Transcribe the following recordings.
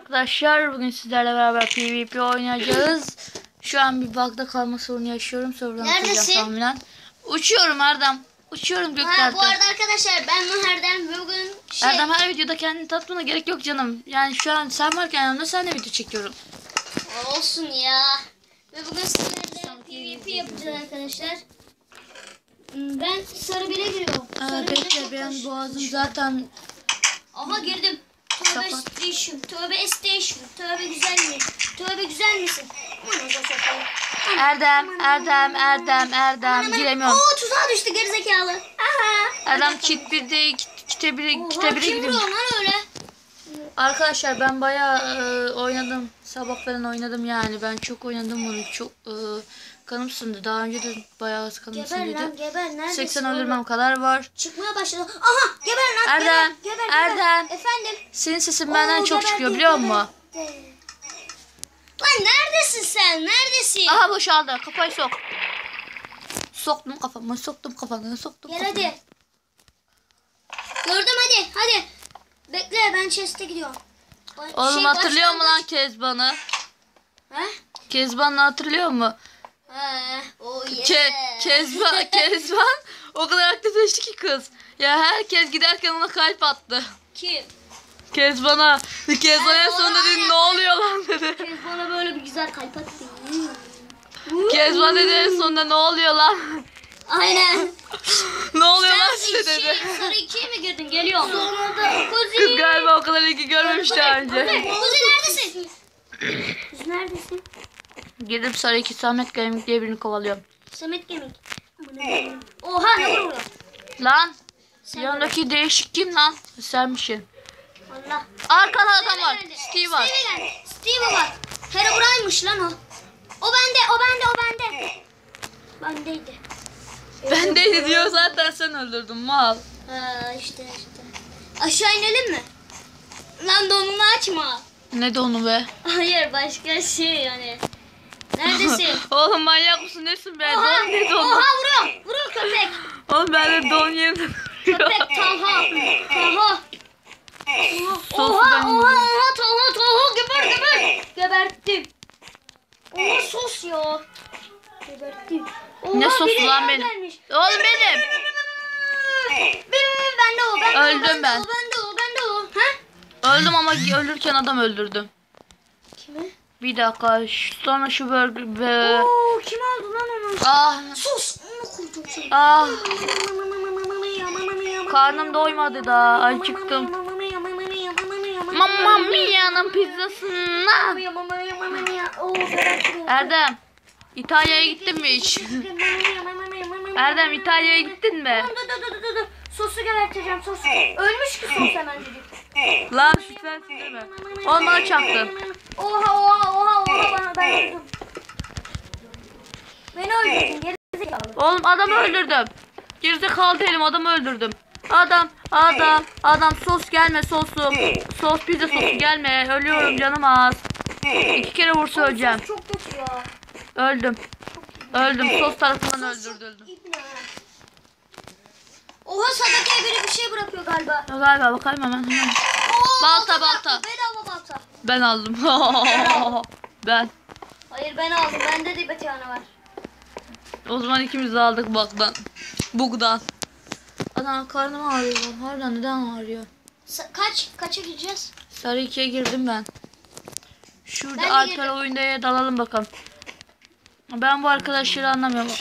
Arkadaşlar bugün sizlerle beraber PvP oynayacağız. Şu an bir bug'da kalma sorunu yaşıyorum. Neredesin? atacağım tahminen. Uçuyorum Erdem. Uçuyorum Ha, göklerde. bu arada arkadaşlar ben ve bugün şey Erdem her videoda kendini tatmana gerek yok canım. Yani şu an sen varken yanımda sen de video çekiyorum. olsun ya. Ve bugün sizlerle PvP yapacağız arkadaşlar. Hmm, Ben sarı bile giriyorum. Aa, bekle hoş. boğazım zaten Aha girdim. Tövbe Kapat. tövbe station, tövbe güzel mi? Tövbe güzel misin? Erdem, Erdem, Erdem, Erdem giremiyorum. Oo tuzağa düştü gerizekalı. Aha. Erdem kit 1'de kite 1'e Oha kite 1'e kim gidiyorum. vuruyor lan öyle? Arkadaşlar ben bayağı e, oynadım. Sabah falan oynadım yani. Ben çok oynadım bunu. Çok e, kanım sındı. Daha önce de bayağı kanım Geber sındıydı. lan geber neredesin? 80 oğlum? öldürmem kadar var. Çıkmaya başladı. Aha geber lan Erdem, geber. Geber, geber. Erdem. Efendim. Senin sesin benden Oo, çok geberdi, çıkıyor biliyor musun? Lan neredesin sen? Neredesin? Aha boşaldı. Kafayı sok. Soktum kafama, soktum kafana, soktum Gel kafana. hadi. Gördüm hadi hadi. Bekle ben chest'e gidiyorum. Oğlum şey, hatırlıyor mu lan Kezban'ı? He? Kezban'ı hatırlıyor mu? He. Oh yeah. Ke Kezban, Kezban o kadar aktifleşti ki kız. Ya herkes giderken ona kalp attı. Kim? Kezban'a. Kezban en Ay, sonunda dedi ne oluyor lan dedi. Kez bana böyle bir güzel kalp attı. Kezban dedi en sonunda ne oluyor lan? Aynen. ne oluyor lan Sen size dedi. sarı ikiye mi girdin? Geliyorum. Sonra da Kuzi. Kız galiba o kadar ilgi görmemiş daha önce. Kuzi neredesin? Kuzi neredesin? Girdim sarı iki Samet Gemik diye birini kovalıyorum. Samet Gemik. Oha ne vuruyor? Lan yanındaki değişik kim lan? Senmişsin. Allah. Arkada adam var. geldi. Steve var. Steve geldi. Steve var. Herobrine'mış lan o. O bende, o bende, o bende. Bendeydi. Bendeydi diyor zaten sen öldürdün mal. Ha işte işte. Aşağı inelim mi? Lan donunu açma. Ne de onu be? Hayır başka şey yani. Neredesin? Oğlum manyak mısın nesin be? Oha, Don ne donu? oha vuruyor. Vuruyor köpek. Oğlum ben de don yedim. Köpek Taha. Taha. Oha ben oha oha Taha Taha geber geber. Geberttim. Oha sos ya. Geberttim. Ne sosu lan benim? Oğlum benim. Benim bende o bende Öldüm ben. o bende o bende o. Ha? Öldüm ama ölürken adam öldürdüm. Kimi? Bir dakika şu- sonra şu bölge be. Oo kim aldı lan onu? Ah Sus. Ah karnım doymadı da acıktım. Mamma mia'nın pizzasına. Erdem İtalya'ya gittin mi hiç? Erdem İtalya'ya gittin mi? Dur dur dur dur dur. Sosu geberteceğim sos. Ölmüş ki sos hemen dedik. Lan şu sensin değil mi? Oğlum bana çaktı. Oha oha oha oha bana ben öldüm. Beni öldürdün gerizekalı. Oğlum adamı öldürdüm. Gerizekalı değilim adamı öldürdüm. Adam adam adam sos gelme sosum. Sos pizza sosu gelme. Ölüyorum canım az. İki kere vursa öleceğim. Çok kötü ya. Öldüm. Öldüm. Sos tarafından öldürdüldüm. İbne. Oha sadakaya biri bir şey bırakıyor galiba. Galiba bakayım hemen. hemen. Oo, Balta, balta. Bedava balta. Ben aldım. ben. Hayır ben aldım. Bende de bir tane var. O zaman ikimiz de aldık baktan. Bugdan. Ana karnım ağrıyor. Harbiden neden ağrıyor? Sa- kaç? Kaça gideceğiz? Sarı ikiye girdim ben. Şurada Ben de Alper girdim. dalalım bakalım. Ben bu arkadaşları anlamıyorum.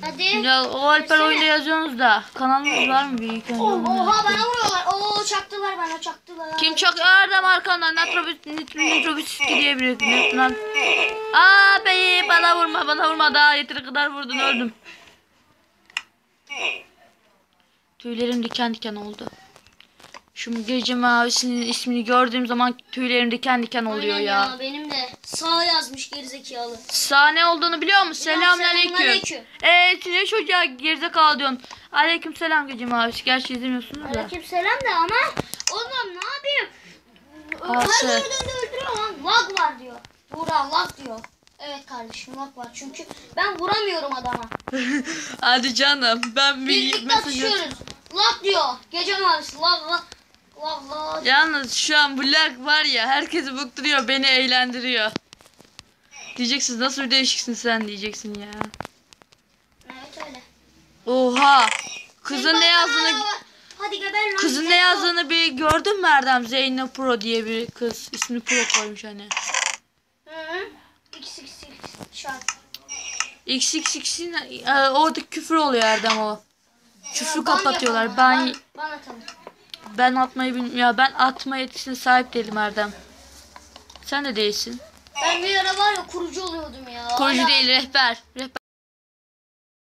Hadi. Ya o Alper oyunda yazıyorsunuz da kanalınız var mı önce? Oh, oha bana vuruyorlar. Oo çaktılar bana çaktılar. Kim çok Erdem arkamdan nitrobüs nitrobüs diye biri lan. Aa bey bana vurma bana vurma daha yeteri kadar vurdun öldüm. Tüylerim diken diken oldu. Şu gece mavisinin ismini gördüğüm zaman tüylerim diken diken oluyor Aynen ya. Benim de sağ yazmış gerizekalı. Sahne olduğunu biliyor musun? Selamünaleyküm. selamünaleyküm. Eee ne çocuğa gerizekalı diyorsun. Aleyküm selam gece mavisi. Gerçi izlemiyorsunuz da. Aleyküm selam da ama oğlum ne yapayım? Ası. Her gördüğünde öldürüyor lan. Lag var diyor. Buğra lag diyor. Evet kardeşim lag var çünkü ben vuramıyorum adama. Hadi canım ben bir Birlikte mesaj atışıyoruz. Lag diyor. Gece mavisi lag lag. Vallahi. Yalnız şu an lag var ya herkesi bıktırıyor beni eğlendiriyor. Diyeceksiniz nasıl bir değişiksin sen diyeceksin ya. Evet öyle. Oha. Kızın ne yazdığını. Hadi geber lan. kızın ne yazdığını bir gördün mü Erdem? Zeynep Pro diye bir kız. ismini Pro koymuş hani. Hı hı. X X X şart. XXX'in e, orada küfür oluyor Erdem o. Küfrü Ban kapatıyorlar. Ben ban, ban atalım. Ben atmayı bilmiyorum. Ya ben atma yetisine sahip değilim Erdem. Sen de değilsin. Ben bir ara var ya kurucu oluyordum ya. Kurucu Hala- değil rehber.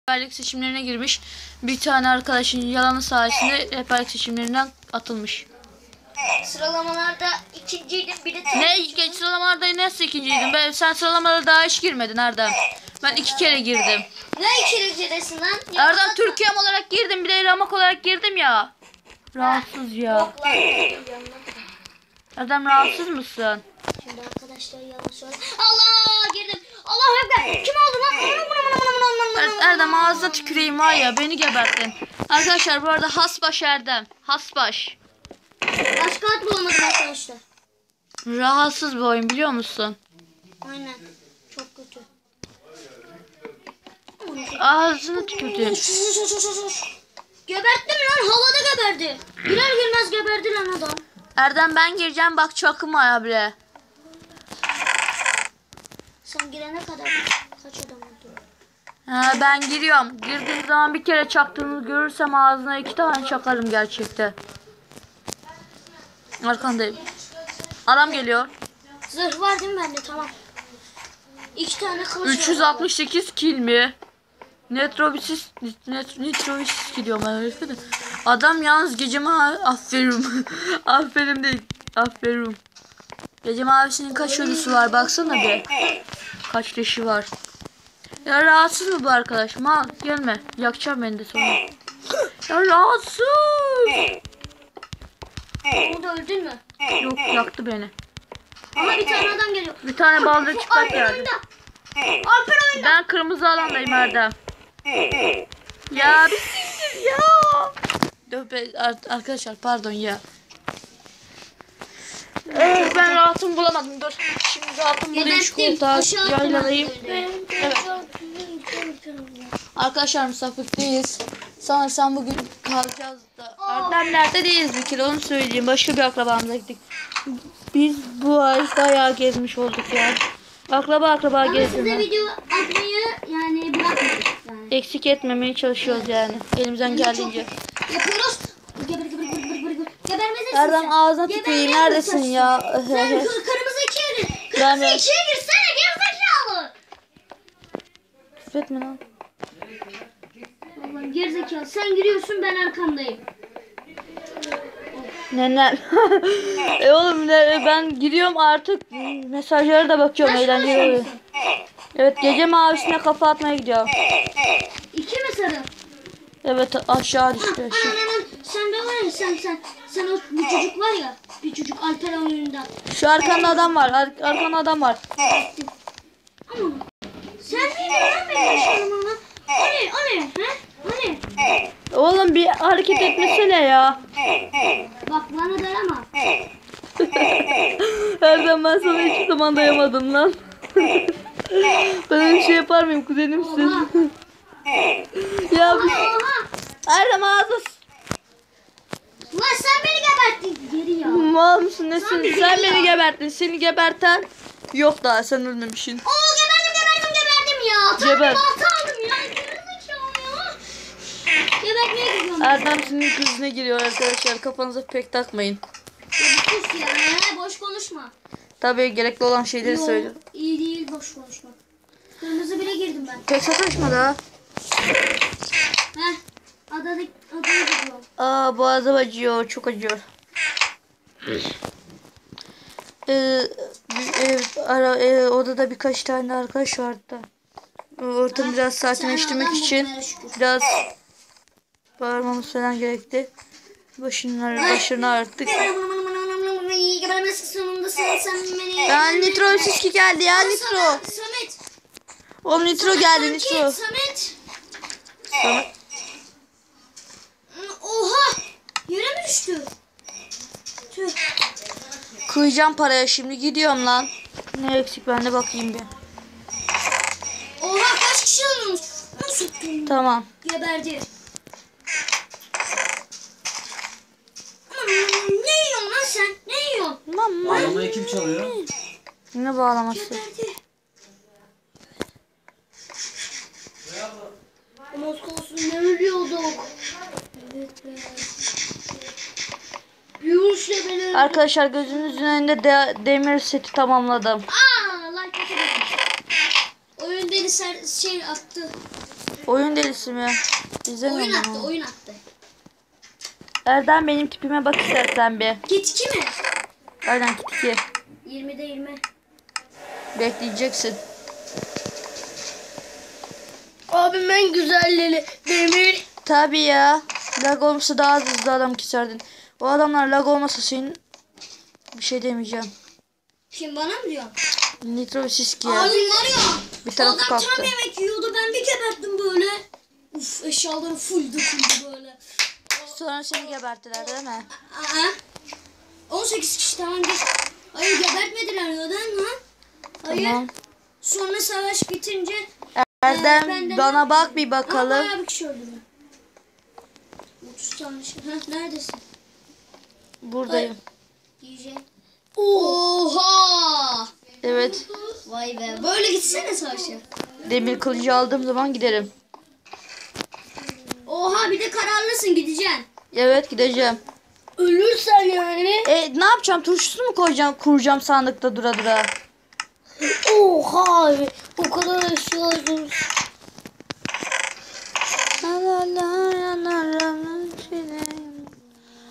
Rehberlik seçimlerine girmiş. Bir tane arkadaşın yalanı sayesinde rehberlik seçimlerinden atılmış. Sıralamalarda ikinciydim bir de Ne sıralamalarda nasıl ikinciydin? Ben, sen sıralamada daha hiç girmedin Erdem. Ben iki kere girdim. Ne ikincidesin lan? Ya Erdem bak- Türkiye'm olarak girdim bir de Ramak olarak girdim ya. Rahatsız ya. Erdem rahatsız mısın? Şimdi arkadaşlar yalan söyle. Allah girdim. Allah ekber. Kim oldu lan? Er- Erdem ağzına tüküreyim var ya beni gebertin. Arkadaşlar bu arada Hasbaş Erdem. Hasbaş. Başka ad bulamadım arkadaşlar. Rahatsız bir oyun biliyor musun? Aynen. Çok kötü. Ağzını tükürdüm. Geberttim lan havada geberdi. Girer girmez geberdi lan adam. Erdem ben gireceğim bak çakma ya bile. Sen girene kadar kaç adam oldu? Ha, ben giriyorum. Girdiğim zaman bir kere çaktığını görürsem ağzına iki tane çakarım gerçekte. Arkandayım. Adam geliyor. Zırh var değil mi bende tamam. İki tane kılıç var. 368 kill mi? Netrobisis net, Nitrobisis gidiyorum ben öyle de. Adam yalnız gece mavi aferin. aferin değil. Aferin. Gece mavisinin kaç ölüsü var baksana bir. Kaç leşi var. Ya rahatsız mı bu arkadaş? Mal gelme. Yakacağım beni de sonra. Ya rahatsız. Orada öldün mü? Yok yaktı beni. Ama bir tane adam geliyor. Bir tane balda çıplak geldi. Ben kırmızı alandayım Erdem. Ya bir siktir ya. Dur be, ar- arkadaşlar pardon ya. Ee, ben rahatımı bulamadım dur. Şimdi rahatımı bulayım şu koltuğa yaylanayım. Evet. Arkadaşlar misafirdeyiz. Sanırsam bugün kalacağız da. Erdemler'de değiliz bir kere onu söyleyeyim. Başka bir akrabamıza gittik. Biz bu ay bayağı gezmiş olduk ya. Akraba akraba Ama gezdim size ben. video atmayı yani bırakmadık yani. Eksik etmemeye çalışıyoruz yani. Elimizden geldiğince. Yapıyoruz. Geber geber geber geber geber. Gebermezsin Erdem ağzına tüküreyim. Neredesin ya? Sen kır- kırmızı ikiye gir. Kırmızı ikiye girsene gerizekalı. Küfretme lan. Allah'ım gerizekalı. Sen giriyorsun ben arkandayım. Nenem. e oğlum ben giriyorum artık mesajlara da bakıyorum eğlenceli oluyor. Evet gece mavisine kafa atmaya gidiyorum. İki mi sarı? Evet aşağı düştü. Anan anan sen de var ya sen sen. Sen o bir çocuk var ya. Bir çocuk Alper oyununda. Şu arkanda adam var. Ar- arkanda adam var. Aman. Sen miydin lan benim yaşamıma lan? O ne? O ne? He? O ne? Oğlum bir hareket etmesene ya. Bak bana dayama. Erdem ben sana hiçbir zaman dayamadım lan. ben bir şey yapar mıyım kuzenimsin? Oha. ya bir- Oha. Erdem ağzı Lan sen beni geberttin. Geri ya. mal mısın nesin? Sen geliyor. beni geberttin. Seni geberten yok daha sen ölmemişsin. Oo geberdim geberdim geberdim ya. Tam Geber. balta aldım ya. Gebertmeye gidiyorum. Erdem senin krizine giriyor arkadaşlar. Kafanıza pek takmayın. Ya bir sus ya. Boş konuşma. Tabii gerekli olan şeyleri Yo, söyle. İyi değil boş konuşma. Kırmızı bile girdim ben. Pek sataşma da. Heh. Adada, adaya gidiyorum. Aa boğazım acıyor. Çok acıyor. Ee, e, ara, e, odada birkaç tane arkadaş vardı. Ortamı biraz sakinleştirmek için biraz bağırmamız falan gerekti. Başını, başını ağrıttık. Gebermezsin sonunda sen, sen beni... Ya Nitro Siski geldi ya Nitro. Samet. Oğlum Nitro geldi Nitro. Samet. Samet. Oha. Yere mi düştü? Tüh. Kıyacağım paraya şimdi gidiyorum lan. Ne eksik ben de bakayım bir. Oha kaç kişi alınmış? Nasıl Tamam. geberdi? Hmm, ne yiyorsun lan sen? Ne yiyorsun? Mama. Bağlamayı kim çalıyor? Ne bağlaması? Kalsın ne ölüyorduk. Evet be. Bir vuruşla beni öldürdü. Arkadaşlar gözünüzün önünde de- demir seti tamamladım. Aa, like atamadım. Oyun deli ser, şey attı. Oyun delisi mi? Oyun İzlemiyorum attı, onu. oyun attı. Erdem benim tipime bak istersen bir. Git iki mi? Git iki. 20'de 20. Bekleyeceksin. Abim en güzelleri demir. Tabii ya. Lag olmasa daha hızlı adam keserdin. O adamlar lag olmasa senin bir şey demeyeceğim. Şimdi bana mı diyor? Nitro Siski Abim ya. var ya. Bir tarafı adam kalktı. tam yemek yiyordu. Ben bir geberttim böyle. Uf eşyaları full döküldü böyle. Sonra seni geberttiler değil mi? Aa. 18 kişi tamam. Hayır gebertmediler neden lan? Hayır. Tamam. Sonra savaş bitince Erdem de- bana bak bir bakalım. bayağı bir kişi öldürdü. 30 tane şey. Heh, neredesin? Buradayım. Diyeceğim. Oha! Evet. Vay be. Böyle gitsene savaşa. Demir kılıcı aldığım zaman giderim. Oha bir de kararlısın gideceksin. Evet gideceğim. Ölürsen yani. E ne yapacağım? Turşusunu mu koyacağım? Kuracağım sandıkta dura dura. Oha abi. O kadar öldürmüş.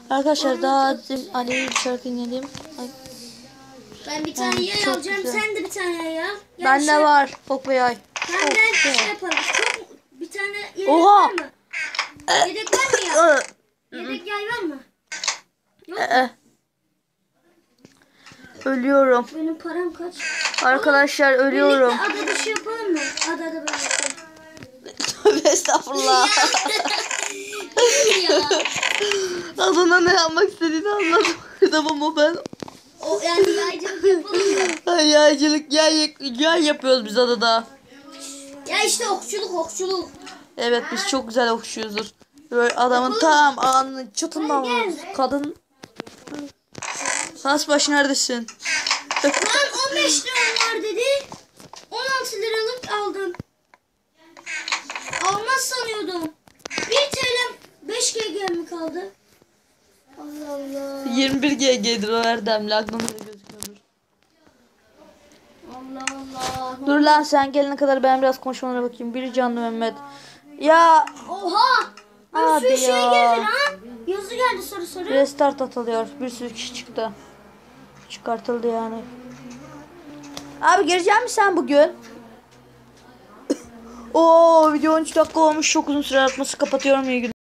Arkadaşlar daha dün Ali'yi bir şarkı dinledim. Ay, Ben bir tane Ay, yay çok alacağım. güzel. Sen de bir tane yay al. Gel Bende şey- var. Ok ve yay. Ben de şey yaparım. Çok bir tane yedek Oha! var mı? Yedek var mı ya? Yedek yay var mı? e. Ölüyorum. Benim param kaç? Arkadaşlar ölüyorum. Birlikte ada dışı yapalım mı? Ada da birlikte. Tövbe estağfurullah. ya. Adına ne yapmak istediğini anladım. Ama ben O yani yaycılık yapalım mı? Ay, yaycılık yay, yay yapıyoruz biz adada. Ya işte okçuluk okçuluk. Evet biz çok güzel okşuyoruzdur. Böyle adamın tam ağzının çatından vururuz. Kadın Hasbaş neredesin? Lan 15 liram var dedi. 16 liralık aldım. Almaz sanıyordum. 1 TL 5 GG mi kaldı? Allah Allah. 21 GG'dir o Erdem'le aklımda gözüküyordur. Allah Allah. Dur lan sen gelene kadar ben biraz konuşmalara bakayım. Biri canlı Mehmet. Ya Oha! Bir Abi sürü şey ya. geldi lan. Yazı geldi sarı sarı. restart atılıyor. Bir sürü kişi çıktı. Çıkartıldı yani. Abi girecek misin sen bugün? Oo video 13 dakika olmuş. Çok uzun süre atması kapatıyorum. İyi günler.